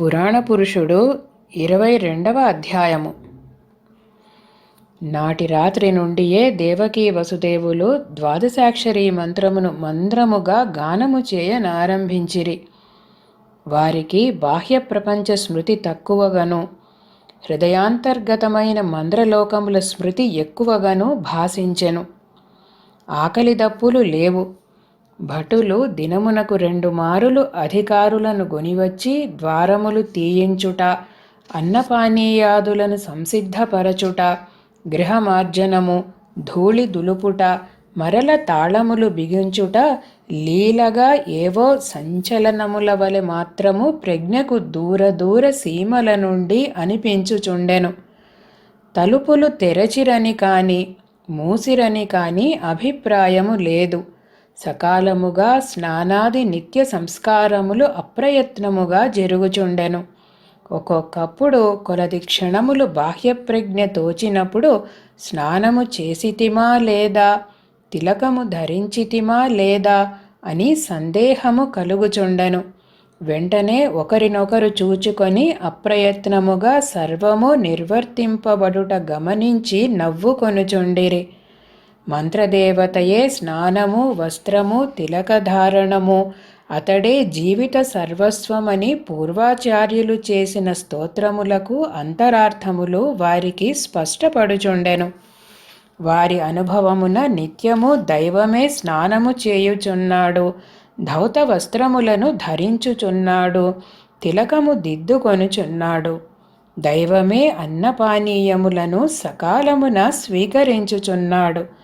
పురాణ పురుషుడు ఇరవై రెండవ అధ్యాయము. నాటి రాత్రి నుండియే దేవకీ వసుదేవులు ద్వాదశాక్షరి మంత్రమును మంత్రముగా గానము చేయనారంభించిరి. వారికి బాహ్య ప్రపంచ స్మృతి తక్కువగాను. హృదయాంతర్గతమైన మంద్రలోకముల స్మృతి ఎక్కువగాను భాషించెను ఆకలి దప్పులు లేవు. భటులు దినమునకు రెండు మారులు అధికారులను గొనివచ్చి ద్వారములు తీయించుట అన్నపానీయాదులను సంసిద్ధపరచుట గృహమార్జనము ధూళి దులుపుట మరల తాళములు బిగించుట లీలగా ఏవో సంచలనముల వలె మాత్రము ప్రజ్ఞకు దూర దూర సీమల నుండి అనిపించుచుండెను. తలుపులు తెరచిరని కాని మూసిరని కాని అభిప్రాయము లేదు. సకాలముగా స్నానాది నిత్య సంస్కారములు అప్రయత్నముగా జరుగుచుండెను. ఒక్కొక్కప్పుడు కొలది క్షణములు బాహ్యప్రజ్ఞ తోచినప్పుడు స్నానము చేసితిమా లేదా? తిలకము ధరించితిమా లేదా? అని సందేహము కలుగుచుండెను. వెంటనే ఒకరినొకరు చూచుకొని అప్రయత్నముగా సర్వము నిర్వర్తింపబడుట గమనించి నవ్వుకొనుచుండిరి మంత్రదేవతయే స్నానము వస్త్రము తిలకధారణము. అతడే జీవిత సర్వస్వమని పూర్వాచార్యులు చేసిన స్తోత్రములకు అంతరార్థములు వారికి స్పష్టపడుచుండెను. వారి అనుభవమున నిత్యము దైవమే స్నానము చేయుచున్నాడు. ధౌత వస్త్రములను ధరించుచున్నాడు. తిలకము దిద్దుకొనుచున్నాడు. దైవమే అన్నపానీయములను సకాలమున స్వీకరించుచున్నాడు.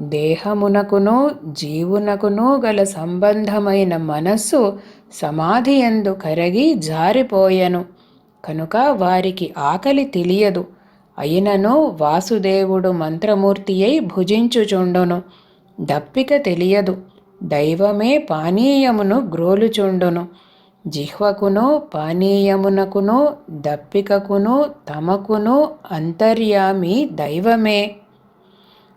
దేహమునకును జీవునకును గల సంబంధమైన మనస్సు సమాధి ఎందు కరగి జారిపోయెను. కనుక వారికి ఆకలి తెలియదు. అయినను వాసుదేవుడు మంత్రమూర్తి అయి భుజించుచుండును. దప్పిక తెలియదు. దైవమే పానీయమును గ్రోలుచుండును. జిహ్వకును పానీయమునకును దప్పికకును తమకును అంతర్యామి దైవమే.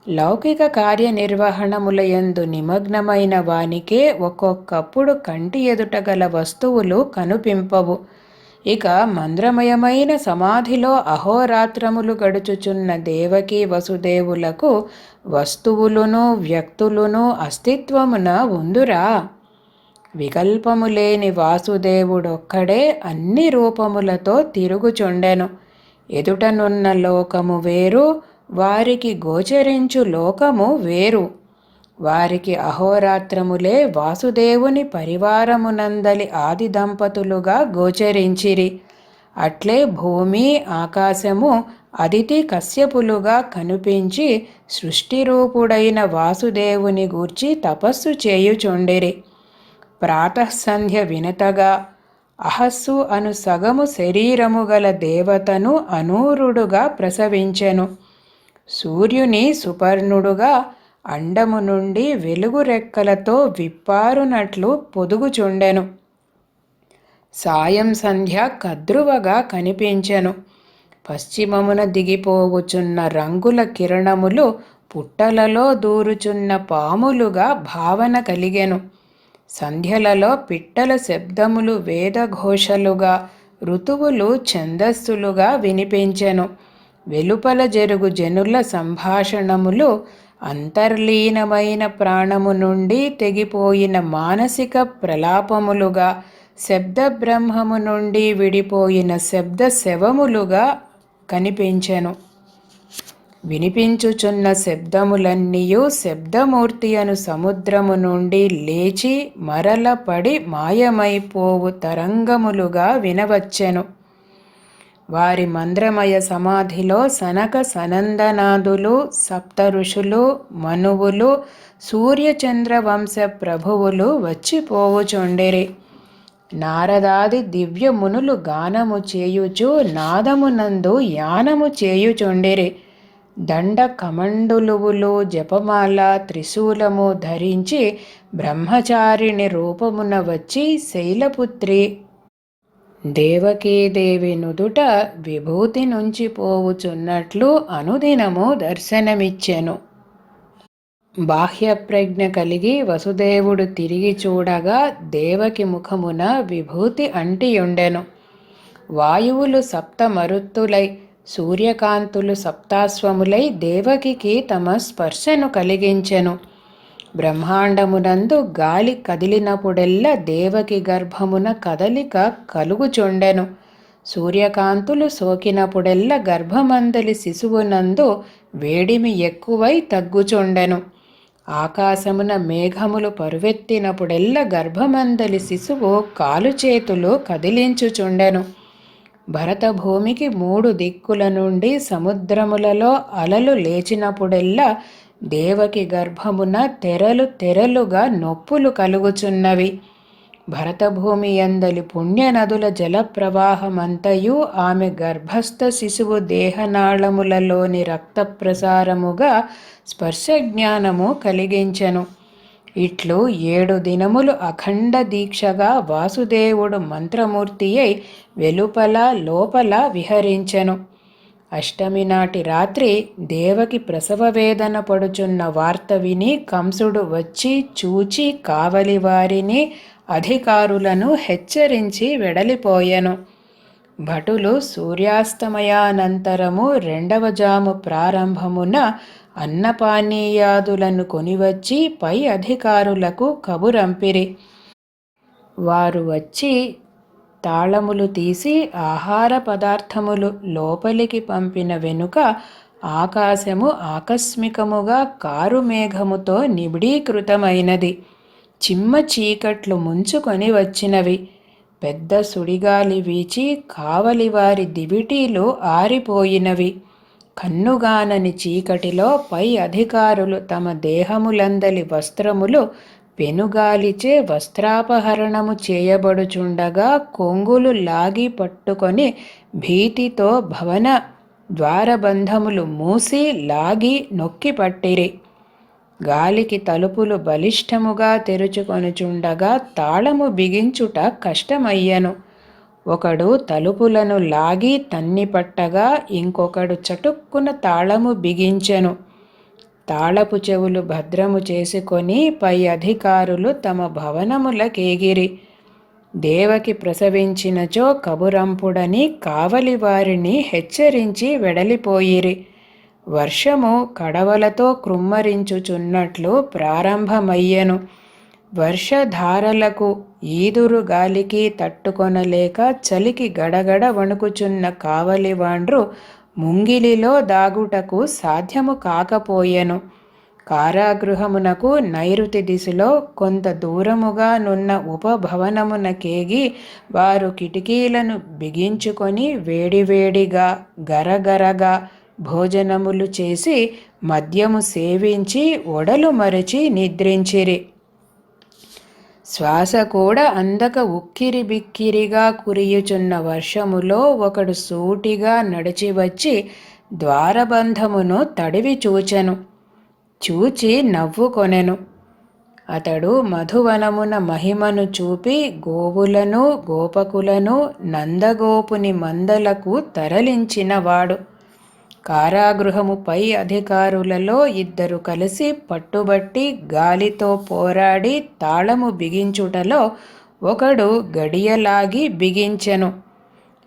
లౌకిక కార్యనిర్వహణములయందు నిమగ్నమైన వానికే ఒక్కొక్కప్పుడు కంటి ఎదుట గల వస్తువులు కనుపింపవు. ఇక మంద్రమయమైన సమాధిలో అహోరాత్రములు గడుచుచున్న దేవకీ వసుదేవులకు వస్తువులును వ్యక్తులును అస్తిత్వమున ఉందురా. వికల్పము లేని వాసుదేవుడొక్కడే అన్ని రూపములతో తిరుగుచుండెను. ఎదుటనున్న లోకము వేరు వారికి గోచరించు లోకము వేరు. వారికి అహోరాత్రములే వాసుదేవుని పరివారమునందలి ఆది దంపతులుగా గోచరించిరి. అట్లే భూమి ఆకాశము అదితి కశ్యపులుగా కనిపించి సృష్టిరూపుడైన వాసుదేవుని గూర్చి తపస్సు చేయుచుండిరి. ప్రాతఃసంధ్య వినతగా అహస్సు అను సగము శరీరము గల దేవతను అనూరుడుగా ప్రసవించెను. సూర్యుని సుపర్ణుడుగా అండము నుండి వెలుగు రెక్కలతో విప్పారునట్లు పొదుగుచుండెను. సాయం సంధ్య కద్రువగా కనిపించెను. పశ్చిమమున దిగిపోవుచున్న రంగుల కిరణములు పుట్టలలో దూరుచున్న పాములుగా భావన కలిగెను. సంధ్యలలో పిట్టల శబ్దములు వేదఘోషలుగా ఋతువులు ఛందస్సులుగా వినిపించెను. వెలుపల జరుగు జనుల సంభాషణములు అంతర్లీనమైన ప్రాణము నుండి తెగిపోయిన మానసిక ప్రలాపములుగా శబ్ద బ్రహ్మము నుండి విడిపోయిన శబ్ద శవములుగా కనిపించెను. వినిపించుచున్న శబ్దములన్నీయు శబ్దమూర్తి అను సముద్రము నుండి లేచి మరల పడి మాయమైపోవు తరంగములుగా వినవచ్చెను. వారి మంద్రమయ సమాధిలో సనక సనందనాదులు సప్త ఋషులు మనువులు సూర్యచంద్ర వంశ ప్రభువులు వచ్చిపోవుచుండిరి నారదాది దివ్య మునులు గానము చేయుచు నాదమునందు యానము చేయుచుండిరి. దండ కమండులువులు జపమాల త్రిశూలము ధరించి బ్రహ్మచారిణి రూపమున వచ్చి శైలపుత్రి. దేవకీదేవి నుదుట విభూతి నుంచి పోవుచున్నట్లు అనుదినము దర్శనమిచ్చెను. బాహ్యప్రజ్ఞ కలిగి వసుదేవుడు తిరిగి చూడగా దేవకి ముఖమున విభూతి అంటియుండెను. వాయువులు సప్త మరుత్తులై సూర్యకాంతులు సప్తాస్వములై దేవకికి తమ స్పర్శను కలిగించెను. బ్రహ్మాండమునందు గాలి కదిలినప్పుడెల్లా దేవకి గర్భమున కదలిక కలుగుచుండెను. సూర్యకాంతులు సోకినప్పుడెల్లా గర్భమందలి శిశువునందు వేడిమి ఎక్కువై తగ్గుచుండెను. ఆకాశమున మేఘములు పరువెత్తినప్పుడెల్లా గర్భమందలి శిశువు కాలు చేతులు కదిలించుచుండెను. భరతభూమికి మూడు దిక్కుల నుండి సముద్రములలో అలలు లేచినప్పుడెల్లా దేవకి గర్భమున తెరలు తెరలుగా నొప్పులు కలుగుచున్నవి. భరతభూమి ఎందలి పుణ్యనదుల జలప్రవాహమంతయు ఆమె గర్భస్థ శిశువు దేహనాళములలోని రక్త ప్రసారముగా స్పర్శ జ్ఞానము కలిగించెను. ఇట్లు ఏడు దినములు అఖండ దీక్షగా వాసుదేవుడు మంత్రమూర్తి అయి వెలుపల లోపల విహరించెను. అష్టమి నాటి రాత్రి దేవకి ప్రసవ వేదన పడుచున్న వార్త విని కంసుడు వచ్చి చూచి కావలి వారిని అధికారులను హెచ్చరించి వెడలిపోయెను. భటులు సూర్యాస్తమయానంతరము రెండవ జాము ప్రారంభమున అన్నపానీయాదులను కొనివచ్చి పై అధికారులకు కబురంపిరి. వారు వచ్చి తాళములు తీసి ఆహార పదార్థములు లోపలికి పంపిన వెనుక ఆకాశము ఆకస్మికముగా కారు మేఘముతో నిబిడీకృతమైనది. చిమ్మ చీకట్లు ముంచుకొని వచ్చినవి. పెద్ద సుడిగాలి వీచి కావలివారి దివిటీలు ఆరిపోయినవి. కన్నుగానని చీకటిలో పై అధికారులు తమ దేహములందలి వస్త్రములు పెనుగాలిచే వస్త్రాపహరణము చేయబడుచుండగా కొంగులు లాగి పట్టుకొని భీతితో భవన ద్వారబంధములు మూసి లాగి నొక్కి పట్టిరి. గాలికి తలుపులు బలిష్టముగా తెరుచుకొనుచుండగా తాళము బిగించుట కష్టమయ్యను. ఒకడు తలుపులను లాగి తన్ని పట్టగా ఇంకొకడు చటుక్కున తాళము బిగించెను. తాళపు చెవులు భద్రము చేసుకొని పై అధికారులు తమ భవనములకేగిరి. దేవకి ప్రసవించినచో కబురంపుడని కావలి వారిని హెచ్చరించి వెడలిపోయిరి. వర్షము కడవలతో కృమ్మరించుచున్నట్లు ప్రారంభమయ్యను. వర్షధారలకు ఈదురు గాలికి తట్టుకొనలేక చలికి గడగడ వణుకుచున్న కావలివాండ్రు ముంగిలిలో దాగుటకు సాధ్యము కాకపోయెను. కారాగృహమునకు నైరుతి దిశలో కొంత దూరముగా నున్న ఉపభవనమునకేగి వారు కిటికీలను బిగించుకొని వేడివేడిగా గరగరగా భోజనములు చేసి మద్యము సేవించి ఒడలు మరచి నిద్రించిరి. శ్వాస కూడా అందక ఉక్కిరి బిక్కిరిగా కురియుచున్న వర్షములో ఒకడు సూటిగా నడిచి వచ్చి ద్వారబంధమును తడివి చూచెను. చూచి నవ్వుకొనెను. అతడు మధువనమున మహిమను చూపి గోవులను గోపకులను నందగోపుని మందలకు తరలించినవాడు. కారాగృహము పై అధికారులలో ఇద్దరు కలిసి పట్టుబట్టి గాలితో పోరాడి తాళము బిగించుటలో ఒకడు గడియలాగి బిగించెను.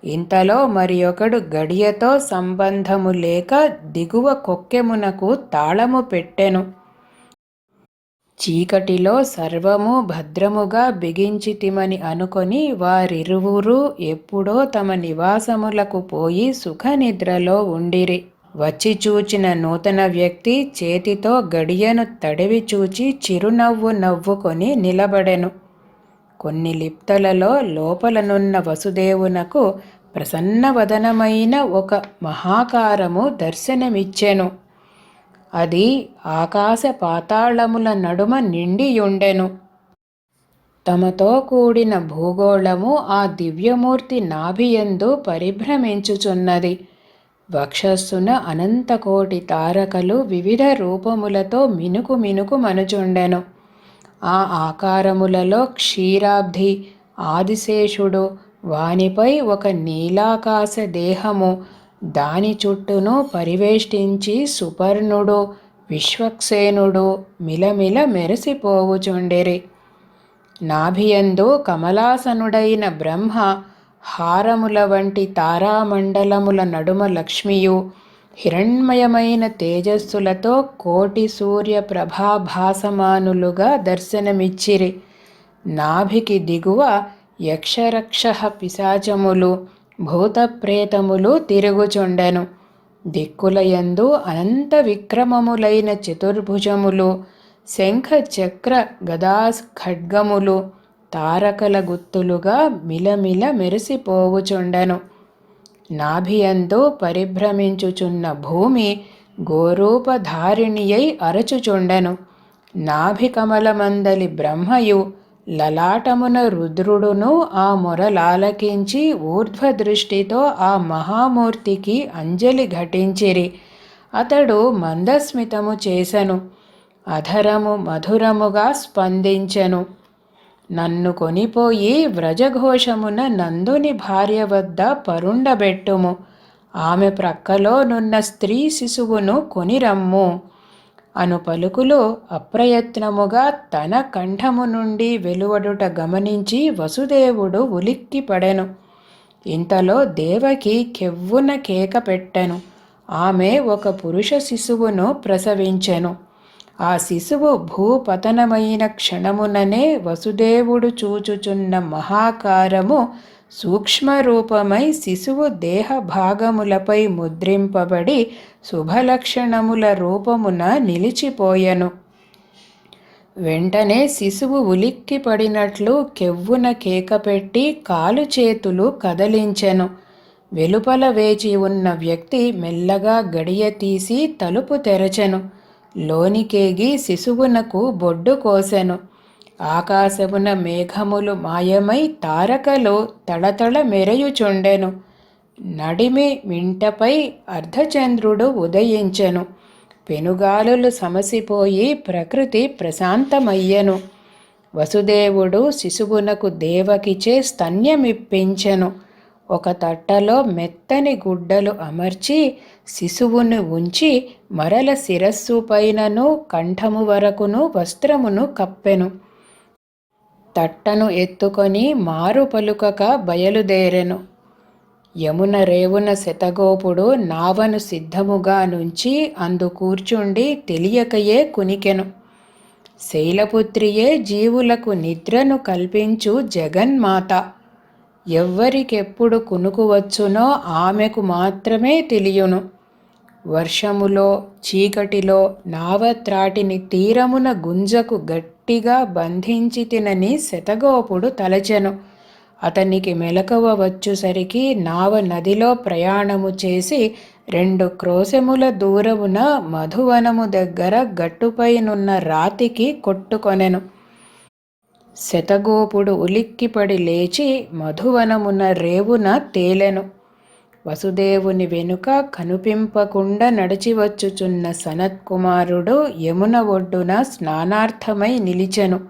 ఇంతలో మరి ఒకడు గడియతో సంబంధము లేక దిగువ కొక్కెమునకు తాళము పెట్టెను. చీకటిలో సర్వము భద్రముగా బిగించితిమని అనుకొని వారిరువురు ఎప్పుడో తమ నివాసములకు పోయి సుఖనిద్రలో ఉండిరి. వచ్చి చూచిన నూతన వ్యక్తి చేతితో గడియను తడివి చూచి చిరునవ్వు నవ్వుకొని నిలబడెను. కొన్ని లిప్తలలో లోపలనున్న వసుదేవునకు ప్రసన్నవదనమైన ఒక మహాకారము దర్శనమిచ్చెను. అది ఆకాశ పాతాళముల నడుమ నిండియుండెను. తమతో కూడిన భూగోళము ఆ దివ్యమూర్తి నాభియందు పరిభ్రమించుచున్నది. వక్షస్సున అనంతకోటి తారకలు వివిధ రూపములతో మినుకు మినుకు మనుచుండెను. ఆ ఆకారములలో క్షీరాబ్ధి ఆదిశేషుడు వానిపై ఒక నీలాకాశ దేహము దాని చుట్టూను పరివేష్టించి సుపర్ణుడు విశ్వక్సేనుడు మిలమిల మెరిసిపోవుచుండిరి. నాభియందు కమలాసనుడైన బ్రహ్మ హారముల వంటి తారామండలముల నడుమ లక్ష్మియు హిరణ్మయమైన తేజస్సులతో కోటి సూర్య ప్రభాభాసమానులుగా దర్శనమిచ్చిరి. నాభికి దిగువ యక్షరక్ష పిశాచములు భూతప్రేతములు తిరుగుచుండెను. దిక్కులయందు అనంత విక్రమములైన చతుర్భుజములు శంఖ చక్ర గదాస్ ఖడ్గములు తారకల గుత్తులుగా మిలమిల మెరిసిపోవుచుండెను. నాభియందు పరిభ్రమించుచున్న భూమి గోరూపధారిణియై అరచుచుండెను. నాభికమలమందలి బ్రహ్మయు లలాటమున రుద్రుడును ఆ మొరలాలకించి ఊర్ధ్వదృష్టితో ఆ మహామూర్తికి అంజలి ఘటించిరి. అతడు మందస్మితము చేసెను అధరము మధురముగా స్పందించెను. నన్ను కొనిపోయి వ్రజఘోషమున నందుని భార్య వద్ద పరుండబెట్టుము. ఆమె ప్రక్కలో నున్న స్త్రీ శిశువును కొనిరమ్ము అను పలుకులు అప్రయత్నముగా తన కంఠము నుండి వెలువడుట గమనించి వసుదేవుడు ఉలిక్కి పడెను ఇంతలో దేవకి కెవ్వున కేక పెట్టెను. ఆమె ఒక పురుష శిశువును ప్రసవించెను. ఆ శిశువు భూపతనమైన క్షణముననే వసుదేవుడు చూచుచున్న మహాకారము సూక్ష్మరూపమై శిశువు దేహ భాగములపై ముద్రింపబడి శుభలక్షణముల రూపమున నిలిచిపోయెను. వెంటనే శిశువు ఉలిక్కి పడినట్లు కెవ్వున కేకపెట్టి కాలు చేతులు కదలించెను. వెలుపల వేచి ఉన్న వ్యక్తి మెల్లగా గడియ తీసి తలుపు తెరచెను. లోనికేగి శిశువునకు బొడ్డు కోసెను. ఆకాశమున మేఘములు మాయమై తారకలు తళతళ మెరయుచుండెను. నడిమి మింటపై అర్ధచంద్రుడు ఉదయించెను. పెనుగాలులు సమసిపోయి ప్రకృతి ప్రశాంతమయ్యెను. వసుదేవుడు శిశువునకు దేవకిచే స్తన్యమిప్పించెను. ఒక తట్టలో మెత్తని గుడ్డలు అమర్చి శిశువును ఉంచి మరల శిరస్సు పైనను కంఠము వరకును వస్త్రమును కప్పెను. తట్టను ఎత్తుకొని మారు పలుకక బయలుదేరెను. యమున రేవున శతగోపుడు నావను సిద్ధముగా నుంచి అందు కూర్చుండి తెలియకయే కునికెను. శైలపుత్రియే జీవులకు నిద్రను కల్పించు జగన్మాత. ఎవ్వరికెప్పుడు కునుకువచ్చునో ఆమెకు మాత్రమే తెలియను. వర్షములో చీకటిలో నావత్రాటిని తీరమున గుంజకు గట్టిగా బంధించి తినని శతగోపుడు తలచెను. అతనికి మెలకువ వచ్చుసరికి నావ నదిలో ప్రయాణము చేసి రెండు క్రోశముల దూరమున మధువనము దగ్గర గట్టుపైనున్న రాతికి కొట్టుకొనెను. శతగోపుడు ఉలిక్కిపడి లేచి మధువనమున రేవున తేలెను. వసుదేవుని వెనుక కనుపింపకుండా నడిచివచ్చుచున్న సనత్కుమారుడు యమున ఒడ్డున స్నానార్థమై నిలిచెను.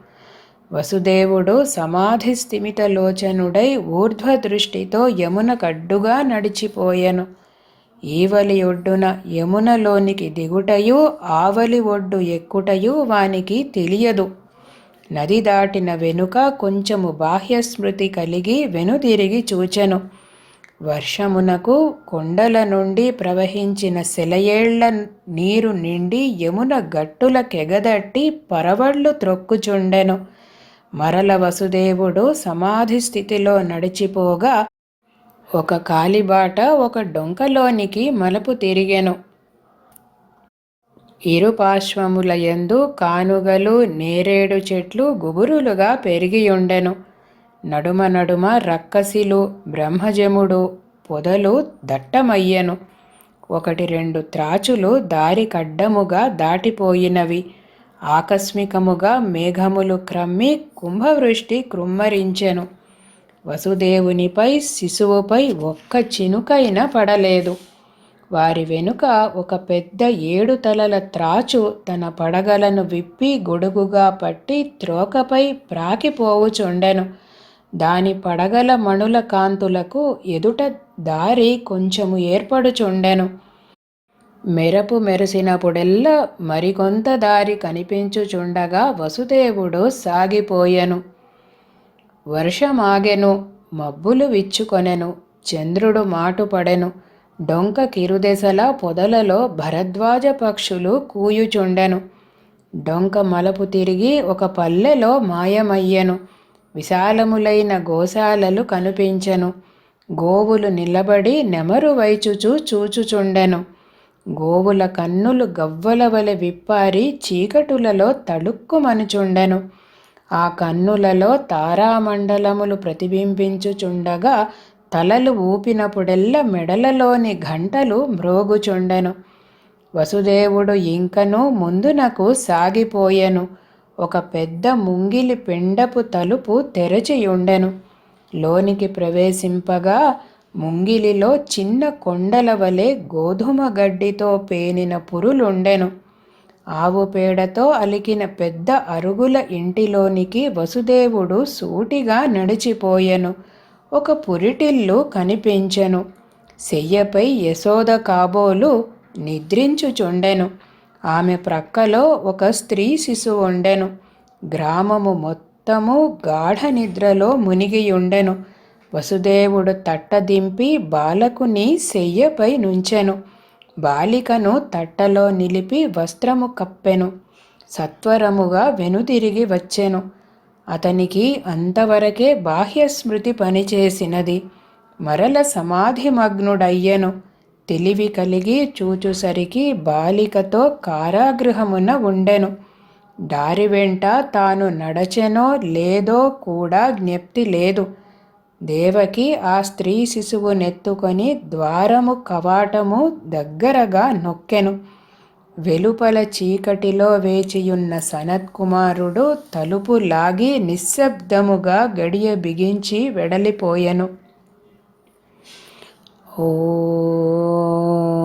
వసుదేవుడు సమాధి స్థిమితలోచనుడై ఊర్ధ్వదృష్టితో యమున కడ్డుగా నడిచిపోయెను. ఈవలి ఒడ్డున యమునలోనికి దిగుటయు ఆవలి ఒడ్డు ఎక్కుటయు వానికి తెలియదు. నది దాటిన వెనుక కొంచెము బాహ్యస్మృతి కలిగి వెనుదిరిగి చూచెను. వర్షమునకు కొండల నుండి ప్రవహించిన సెలయేళ్ళ నీరు నిండి యమున గట్టుల కెగదట్టి పరవళ్ళు త్రొక్కుచుండెను. మరల వసుదేవుడు సమాధి స్థితిలో నడిచిపోగా ఒక కాలిబాట ఒక డొంకలోనికి మలుపు తిరిగెను. ఇరుపార్శ్వముల యందు కానుగలు నేరేడు చెట్లు గుబురులుగా పెరిగియుండెను. నడుమ నడుమ రక్కసిలు బ్రహ్మజముడు పొదలు దట్టమయ్యెను. ఒకటి రెండు త్రాచులు దారి కడ్డముగా దాటిపోయినవి. ఆకస్మికముగా మేఘములు క్రమ్మి కుంభవృష్టి కృమ్మరించెను. వసుదేవునిపై శిశువుపై ఒక్క చినుకైన పడలేదు. వారి వెనుక ఒక పెద్ద ఏడు తలల త్రాచు తన పడగలను విప్పి గొడుగుగా పట్టి త్రోకపై ప్రాకిపోవుచుండెను. దాని పడగల మణుల కాంతులకు ఎదుట దారి కొంచెము ఏర్పడుచుండెను. మెరపు మెరిసినప్పుడెల్లా మరికొంత దారి కనిపించుచుండగా వసుదేవుడు సాగిపోయెను. వర్షమాగెను మబ్బులు విచ్చుకొనెను చంద్రుడు మాటుపడెను. డొంక కిరుదెసల పొదలలో భరద్వాజ పక్షులు కూయుచుండెను. డొంక మలపు తిరిగి ఒక పల్లెలో మాయమయ్యెను. విశాలములైన గోశాలలు కనిపించెను. గోవులు నిలబడి నెమరు వైచుచూ చూచుచుండెను. గోవుల కన్నులు గవ్వల వలె విప్పారి చీకటులలో తడుక్కుమనుచుండెను. ఆ కన్నులలో తారామండలములు ప్రతిబింబించుచుండగా తలలు ఊపినప్పుడెల్లా మెడలలోని గంటలు మ్రోగుచుండెను. వసుదేవుడు ఇంకను ముందునకు సాగిపోయెను. ఒక పెద్ద ముంగిలి పిండపు తలుపు తెరచియుండెను. లోనికి ప్రవేశింపగా ముంగిలిలో చిన్న కొండల వలె గోధుమ గడ్డితో పేనిన పురులుండెను. ఆవు పేడతో అలికిన పెద్ద అరుగుల ఇంటిలోనికి వసుదేవుడు సూటిగా నడిచిపోయెను. ఒక పురిటిల్లు కనిపించెను. శయ్యపై యశోద కాబోలు నిద్రించుచుండెను. ఆమె ప్రక్కలో ఒక స్త్రీ శిశువు ఉండెను. గ్రామము మొత్తము గాఢ నిద్రలో మునిగియుండెను. వసుదేవుడు తట్టదింపి బాలకుని శయ్యపై నుంచెను. బాలికను తట్టలో నిలిపి వస్త్రము కప్పెను. సత్వరముగా వెనుతిరిగి వచ్చెను. అతనికి అంతవరకే బాహ్యస్మృతి పనిచేసినది. మరల సమాధిమగ్నుడయ్యెను. తెలివి కలిగి చూచుసరికి బాలికతో కారాగృహమున ఉండెను. దారి వెంట తాను నడచెనో లేదో కూడా జ్ఞప్తి లేదు. దేవకి ఆ స్త్రీ శిశువు నెత్తుకొని ద్వారము కవాటము దగ్గరగా నొక్కెను. వెలుపల చీకటిలో వేచియున్న సనత్కుమారుడు తలుపు లాగి నిశ్శబ్దముగా గడియ బిగించి వెడలిపోయెను. Oh.